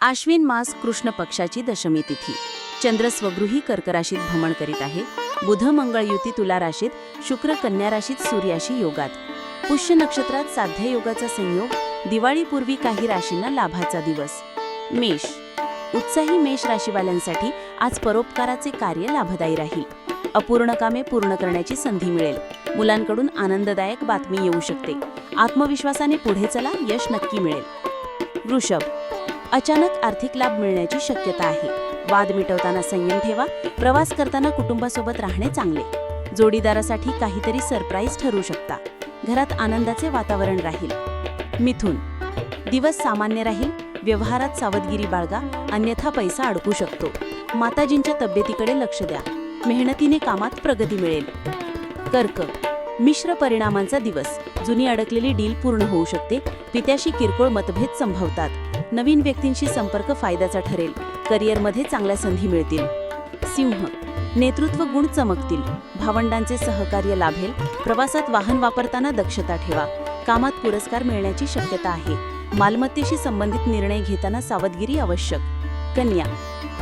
आश्विन मास कृष्ण पक्षाची दशमी तिथी. चंद्र स्वगृही कर्क राशीत भ्रमण करीत आहे. बुध मंगळ युती तुला राशीत शुक्र कन्या राशीत सूर्याशी योगात. पुष्य नक्षत्रात साध्य योगाचा संयोग दिवाळीपूर्वी काही राशींना लाभाचा दिवस. मेष. उत्साही मेष राशीवाल्यांसाठी आज परोपकाराचे कार्य लाभदायी राहील. अपूर्ण कामे पूर्ण करण्याची संधी मिळेल. मुलांकडून आनंददायक बातमी येऊ शकते. आत्मविश्वासाने पुढे चला यश नक्की मिळेल. वृषभ. अचानक आर्थिक लाभ मिळण्याची शक्यता आहे. वाद मिटवताना संयम ठेवा. प्रवास करताना कुटुंबासोबत राहणे चांगले. जोडीदारासाठी काहीतरी सरप्राईज ठरू शकता. घरात आनंदाचे वातावरण राहील. मिथुन. दिवस सामान्य राहील. व्यवहारात सावधगिरी बाळगा. अन्यथा पैसा अडकू शकतो. माताजींच्या तब्येतीकडे लक्ष द्या. मेहनतीने कामात प्रगती मिळेल. कर्क. मिश्र परिणामांचा दिवस. जुनी अडकलेली डील पूर्ण होऊ शकते. पित्याशी किरकोळ मतभेद संभवतात. नवीन व्यक्तींशी संपर्क फायद्याचा ठरेल. करिअरमध्ये चांगल्या संधी मिळतील. सिंह नेतृत्व गुण चमकतील. भावंडांचे सहकार्य लाभेल. प्रवासात वाहन वापरताना दक्षता ठेवा. कामात पुरस्कार मिळण्याची शक्यता आहे. मालमत्तेशी संबंधित निर्णय घेताना सावधगिरी आवश्यक. कन्या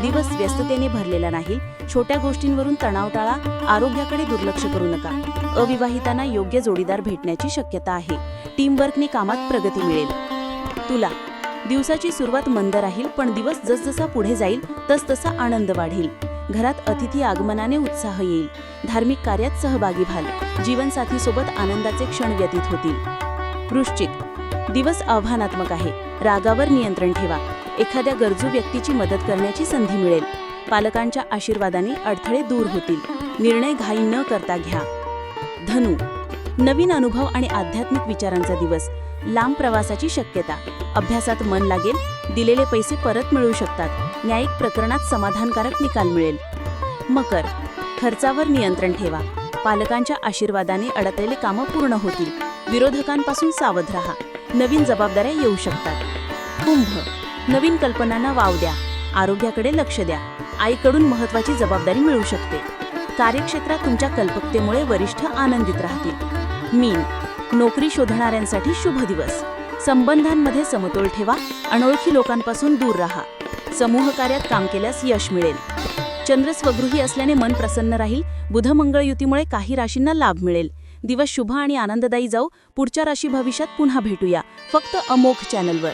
दिवस व्यस्ततेने भरलेला नाही. छोट्या गोष्टींवरून तणाव टाळा. आरोग्याकडे दुर्लक्ष करू नका. अविवाहितांना योग्य जोडीदार भेटण्याची शक्यता आहे. टीमवर्कने कामात प्रगती मिळेल. तुला दिवसाची सुरुवात मंद राहील पण दिवस जसजसा पुढे जाईल तसतसा आनंद वाढेल. घरात अतिथी आगमनाने उत्साह येईल. धार्मिक कार्यात सहभागी व्हाल. जीवनसाथीसोबत आनंदाचे क्षण व्यतीत होतील. वृश्चिक. दिवस आव्हानात्मक आहे. रागावर नियंत्रण ठेवा. एखाद्या गरजू व्यक्तीची मदत करण्याची संधी मिळेल. पालकांच्या आशीर्वादाने अडथळे दूर होतील. निर्णय घाई न करता घ्या. धनु. नवीन अनुभव आणि आध्यात्मिक विचारांचा दिवस. लांब प्रवासाची शक्यता. अभ्यासात मन लागेल दिलेले पैसे परत मिळू शकतात. न्यायिक प्रकरणात समाधानकारक निकाल मिळेल. मकर खर्चावर नियंत्रण ठेवा. पालकांच्या आशीर्वादाने अडकलेले कामं पूर्ण होतील. विरोधकांपासून सावध राहा. नवीन जबाबदाऱ्या येऊ शकतात. कुंभ नवीन कल्पनांना वाव द्या. आरोग्याकडे लक्ष द्या. आईकडून महत्वाची जबाबदारी मिळू शकते. कार्यक्षेत्रात तुमच्या कल्पकतेमुळे वरिष्ठ आनंदित राहतील. मीन नोकरी शोधणाऱ्यांसाठी शुभ दिवस. संबंधांमध्ये समतोल ठेवा अनोळखी लोकांपासून दूर राहा. समूह कार्यात काम केल्यास यश मिळेल. चंद्र स्वगृही असल्याने मन प्रसन्न राहील बुध मंगळ युतीमुळे काही राशींना लाभ मिळेल. दिवस शुभ आणि आनंददायी जाऊ पुढच्या राशी भविष्यात पुन्हा भेटूया. फक्त अमोघ चॅनलवर.